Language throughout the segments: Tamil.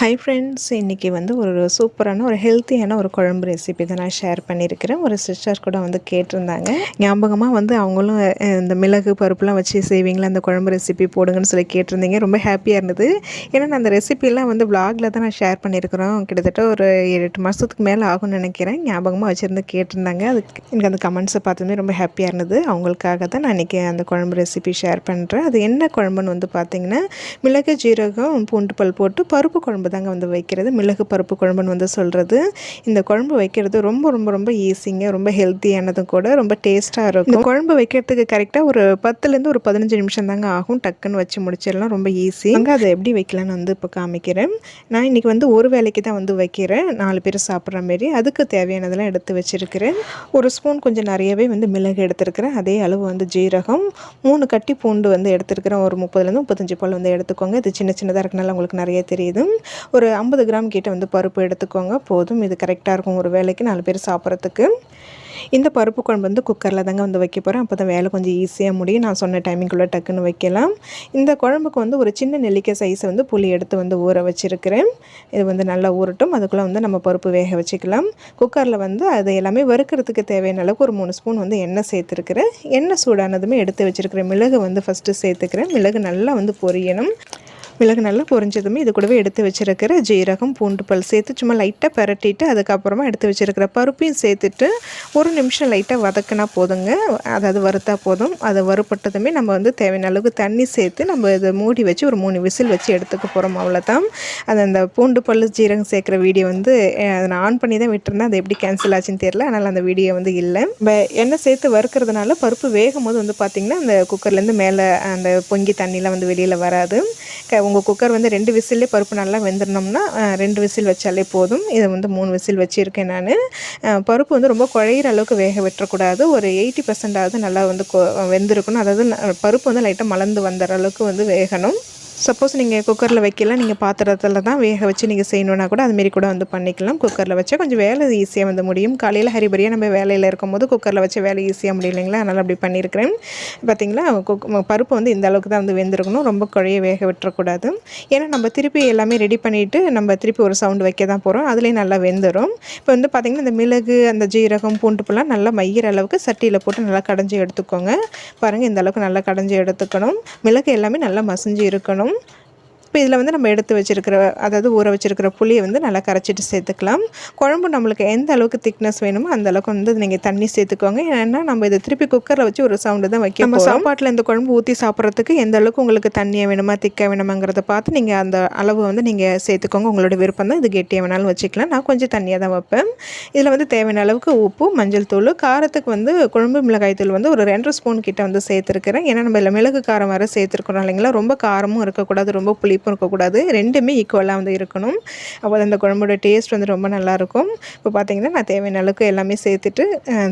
ஹை ஃப்ரெண்ட்ஸ் இன்றைக்கி வந்து ஒரு சூப்பரான ஒரு ஹெல்த்தியான ஒரு குழம்பு ரெசிபி தான் நான் ஷேர் பண்ணியிருக்கிறேன். ஒரு சிஸ்டர் கூட வந்து கேட்டிருந்தாங்க. ஞாபகமாக வந்து அவங்களும் இந்த மிளகு பருப்புலாம் வச்சு செய்வீங்களா அந்த குழம்பு ரெசிபி போடுங்கன்னு சொல்லி கேட்டிருந்தீங்க. ரொம்ப ஹாப்பியாக இருந்தது. ஏன்னா நான் அந்த ரெசிபிலாம் வந்து விளாகில் தான் நான் ஷேர் பண்ணியிருக்கிறோம். கிட்டத்தட்ட ஒரு ஏழு எட்டு மாதத்துக்கு மேலே ஆகும்னு நினைக்கிறேன். ஞாபகமாக வச்சுருந்து கேட்டிருந்தாங்க. அதுக்கு எனக்கு அந்த கமெண்ட்ஸை பார்த்ததுமே ரொம்ப ஹாப்பியாக இருந்தது. அவங்களுக்காக தான் நான் இன்றைக்கி அந்த குழம்பு ரெசிபி ஷேர் பண்ணுறேன் அது என்ன குழம்புன்னு வந்து பார்த்திங்கன்னா மிளகு ஜீரகம் பூண்டு பல் போட்டு பருப்பு குழம்பு குழம்பு தாங்க வந்து வைக்கிறது. மிளகு பருப்பு குழம்புன்னு வந்து சொல்கிறது இந்த குழம்பு வைக்கிறது ரொம்ப ரொம்ப ரொம்ப ஈஸிங்க ரொம்ப ஹெல்த்தியானதும் கூட ரொம்ப டேஸ்ட்டாக இருக்கும். இந்த குழம்பு வைக்கிறதுக்கு கரெக்டாக ஒரு பத்துலேருந்து ஒரு பதினஞ்சு நிமிஷம் தாங்க ஆகும். டக்குன்னு வச்சு முடிச்சிடலாம். ரொம்ப ஈஸி அங்கே அதை எப்படி வைக்கலான்னு வந்து இப்போ காமிக்கிறேன். நான் இன்றைக்கி வந்து ஒரு வேலைக்கு தான் வந்து வைக்கிறேன். நாலு பேர் சாப்பிட்ற மாரி. அதுக்கு தேவையானதெல்லாம் எடுத்து வச்சுருக்கிறேன். ஒரு ஸ்பூன் கொஞ்சம் நிறையவே வந்து மிளகு எடுத்துருக்கிறேன். அதே அளவு வந்து ஜீரகம். மூணு கட்டி பூண்டு வந்து எடுத்துருக்கிறேன். ஒரு முப்பதுலேருந்து முப்பத்தஞ்சு பால் வந்து எடுத்துக்கோங்க. இது சின்ன சின்னதாக இருக்கனால உங்களுக்கு நிறைய தெரியுது. ஒரு ஐம்பது கிராம் கிட்ட வந்து பருப்பு எடுத்துக்கோங்க. போதும் இது கரெக்டாக இருக்கும் ஒரு வேலைக்கு நாலு பேர் சாப்பிட்றதுக்கு. இந்த பருப்பு குழம்பு வந்து குக்கரில் தாங்க வந்து வைக்க போகிறேன் அப்போ தான் வேலை கொஞ்சம் ஈஸியாக முடியும். நான் சொன்ன டைமிங்குள்ளே டக்குன்னு வைக்கலாம். இந்த குழம்புக்கு வந்து ஒரு சின்ன நெல்லிக்காய் சைஸை வந்து புளி எடுத்து வந்து ஊற வச்சுருக்கிறேன். இது வந்து நல்லா ஊறட்டும். அதுக்குள்ளே வந்து நம்ம பருப்பு வேக வச்சுக்கலாம். குக்கரில் வந்து அது எல்லாமே வறுக்கிறதுக்கு தேவையான அளவுக்கு ஒரு மூணு ஸ்பூன் வந்து எண்ணெய் சேர்த்துருக்கிறேன். எண்ணெய் சூடானதுமே எடுத்து வச்சுருக்கிறேன் மிளகு வந்து ஃபஸ்ட்டு சேர்த்துக்கிறேன். மிளகு நல்லா வந்து பொரியணும். மிளகு நல்லா பொரிஞ்சதுமே இது கூடவே எடுத்து வச்சுருக்கிற ஜீரகம் பூண்டு பல் சேர்த்து சும்மா லைட்டாக பரட்டிட்டு அதுக்கப்புறமா எடுத்து வச்சுருக்கிற பருப்பையும் சேர்த்துட்டு ஒரு நிமிஷம் லைட்டாக வதக்கினா போதுங்க. அதாவது வறுத்தா போதும். அதை வறுப்பட்டதுமே நம்ம வந்து தேவையான அளவுக்கு தண்ணி சேர்த்து நம்ம இதை மூடி வச்சு ஒரு மூணு விசில் வச்சு எடுத்துக்க போகிறோம் அவ்வளோதான் அது அந்த பூண்டு பல் ஜீரகம் சேர்க்குற வீடியோ வந்து அதை நான் ஆன் பண்ணி தான் விட்டுருந்தேன். அது எப்படி கேன்சல் ஆச்சுன்னு தெரியல. அதனால் அந்த வீடியோ வந்து இல்லை. நம்ம எண்ணெய் சேர்த்து வறுக்கிறதுனால பருப்பு வேகும் போது வந்து பார்த்திங்கன்னா அந்த குக்கர்லேருந்து மேலே அந்த பொங்கி தண்ணியெலாம் வந்து வெளியில் வராது. உங்கள் குக்கர் வந்து ரெண்டு விசிலே பருப்பு நல்லா வெந்துடணும்னா ரெண்டு விசில் வச்சாலே போதும். இதை வந்து மூணு விசில் வச்சுருக்கேன் நான். பருப்பு வந்து ரொம்ப குழையிற அளவுக்கு வேக விட்டுறக்கூடாது. ஒரு எயிட்டி பர்சன்டாவது நல்லா வந்து வெந்திருக்கணும். அதாவது பருப்பு வந்து லைட்டாக மலர்ந்து வந்துடுற அளவுக்கு வந்து வேகணும். சப்போஸ் நீங்கள் குக்கரில் வைக்கல நீங்கள் பாத்திரத்தில் தான் வேக வச்சு நீங்கள் செய்யணுன்னா கூட அதுமாரி கூட வந்து பண்ணிக்கலாம். குக்கரில் வச்சா கொஞ்சம் வேலை ஈஸியாக வந்து முடியும். காலையில் ஹரிபரியாக நம்ம வேலையில் இருக்கும்போது குக்கரில் வச்சு வேலை ஈஸியாக முடியலைங்களா அதனால் அப்படி பண்ணியிருக்கிறேன். பார்த்தீங்களா குக் பருப்பு வந்து இந்த அளவுக்கு தான் வந்து வெந்திருக்கணும். ரொம்ப குழைய வேக விட்டுறக்கூடாது. ஏன்னா நம்ம திருப்பி எல்லாமே ரெடி பண்ணிவிட்டு நம்ம திருப்பி ஒரு சவுண்டு வைக்க தான் போகிறோம் அதுலேயும் நல்லா வெந்துடும் இப்போ வந்து பார்த்திங்கன்னா இந்த மிளகு அந்த ஜீரகம் பூண்டுப்பெல்லாம் நல்லா மையிற அளவுக்கு சட்டியில் போட்டு நல்லா கடைஞ்சி எடுத்துக்கோங்க. பாருங்கள் இந்த அளவுக்கு நல்லா கடைஞ்சி எடுத்துக்கணும். மிளகு எல்லாமே நல்லா மசிஞ்சு இருக்கணும். இருக்கும் இப்போ இதில் வந்து நம்ம எடுத்து வச்சுருக்கிற அதாவது ஊற வச்சுருக்கிற புளியை வந்து நல்லா கரைச்சிட்டு சேர்த்துக்கலாம். குழம்பு நம்மளுக்கு எந்த அளவுக்கு திக்னஸ் வேணுமோ அந்த அளவுக்கு வந்து நீங்கள் தண்ணி சேர்த்துக்கோங்க. ஏன்னா நம்ம இதை திருப்பி குக்கரில் வச்சு ஒரு சவுண்டு தான் வைக்க நம்ம சாப்பாட்டில் இந்த குழம்பு ஊற்றி சாப்பிட்றதுக்கு எந்த அளவுக்கு உங்களுக்கு தண்ணியாக வேணுமா திக்காக வேணுமாங்கிறத பார்த்து நீங்கள் அந்த அளவு வந்து நீங்கள் சேர்த்துக்கோங்க. உங்களோட விருப்பம் தான் இது கெட்டியாக வேணாலும் வச்சுக்கலாம். நான் கொஞ்சம் தண்ணியாக தான் வைப்பேன். இதில் வந்து தேவையான அளவுக்கு உப்பு மஞ்சள் தூள் காரத்துக்கு வந்து குழம்பு மிளகாய் தூள் வந்து ஒரு ரெண்டு ஸ்பூன் கிட்ட வந்து சேர்த்துருக்கிறேன். ஏன்னா நம்ம இல்லை மிளகு காரம் வர சேர்த்துருக்குறோம் இல்லைங்களா? ரொம்ப காரமும் இருக்கக்கூடாது ரொம்ப புளிப்பு புளிப்பும் இருக்கக்கூடாது. ரெண்டுமே ஈக்குவலாக வந்து இருக்கணும். அப்போ அந்த குழம்போட டேஸ்ட் வந்து ரொம்ப நல்லாயிருக்கும். இப்போ பார்த்தீங்கன்னா நான் தேவையான அளவுக்கு எல்லாமே சேர்த்துட்டு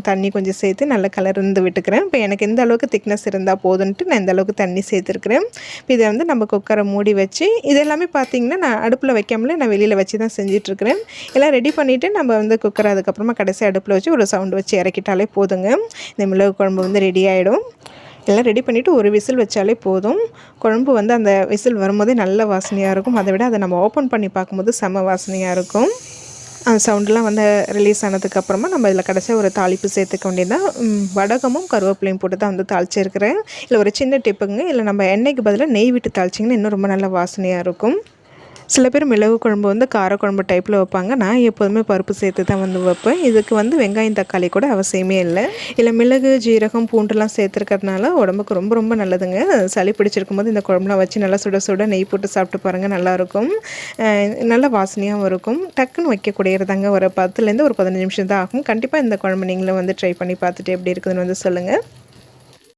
தண்ணி கொஞ்சம் சேர்த்து நல்லா கலர்ந்து விட்டுக்கிறேன். இப்போ எனக்கு எந்த அளவுக்கு திக்னஸ் இருந்தால் போதுன்ட்டு நான் இந்த அளவுக்கு தண்ணி சேர்த்துருக்குறேன். இப்போ இதை வந்து நம்ம குக்கரை மூடி வச்சு இதெல்லாமே பார்த்திங்கன்னா நான் அடுப்பில் வைக்காமலே நான் வெளியில் வச்சு தான் செஞ்சிட்ருக்கிறேன். எல்லாம் ரெடி பண்ணிவிட்டு நம்ம வந்து குக்கரை அதுக்கப்புறமா கடைசி அடுப்பில் வச்சு ஒரு சவுண்டு வச்சு இறக்கிட்டாலே போதுங்க. இந்த மிளகு குழம்பு வந்து ரெடி ஆகிடும் எல்லாம் ரெடி பண்ணிவிட்டு ஒரு விசில் வச்சாலே போதும். குழம்பு வந்து அந்த விசில் வரும்போதே நல்ல வாசனையாக இருக்கும். அதை விட அதை நம்ம ஓப்பன் பண்ணி பார்க்கும்போது செம வாசனையாக இருக்கும். அந்த சவுண்டெலாம் வந்து ரிலீஸ் ஆனதுக்கப்புறமா நம்ம இதில் கடைசியாக ஒரு தாளிப்பு சேர்த்துக்க வேண்டியதான் வடகமும் கருவேப்பிலையும் போட்டு தான் வந்து தாளிச்சிருக்கிறேன். இல்லை ஒரு சின்ன டிப்புங்க இல்லை நம்ம எண்ணெய்க்கு பதிலாக நெய் விட்டு தாளிச்சிங்கன்னா இன்னும் ரொம்ப நல்ல வாசனையாக இருக்கும். சில பேர் மிளகு குழம்பு வந்து காரக்குழம்பு டைப்பில் வைப்பாங்க. நான் எப்போதுமே பருப்பு சேர்த்து தான் வந்து வைப்பேன். இதுக்கு வந்து வெங்காயம் தக்காளி கூட அவசியமே இல்லை. இல்லை மிளகு ஜீரகம் பூண்டுலாம் சேர்த்துருக்கறதுனால உடம்புக்கு ரொம்ப ரொம்ப நல்லதுங்க. சளி பிடிச்சிருக்கும் போது இந்த குழம்புலாம் வச்சு நல்லா சுட சுட நெய் போட்டு சாப்பிட்டு பாருங்கள் நல்லாயிருக்கும். நல்ல வாசனையாகவும் இருக்கும். டக்குன்னு வைக்கக்கூடியதாங்க ஒரு பத்துலேருந்து ஒரு பதினஞ்சு நிமிஷம் தான் ஆகும். கண்டிப்பாக இந்த குழம்பு நீங்களும் வந்து ட்ரை பண்ணி பார்த்துட்டு எப்படி இருக்குதுன்னு வந்து சொல்லுங்கள்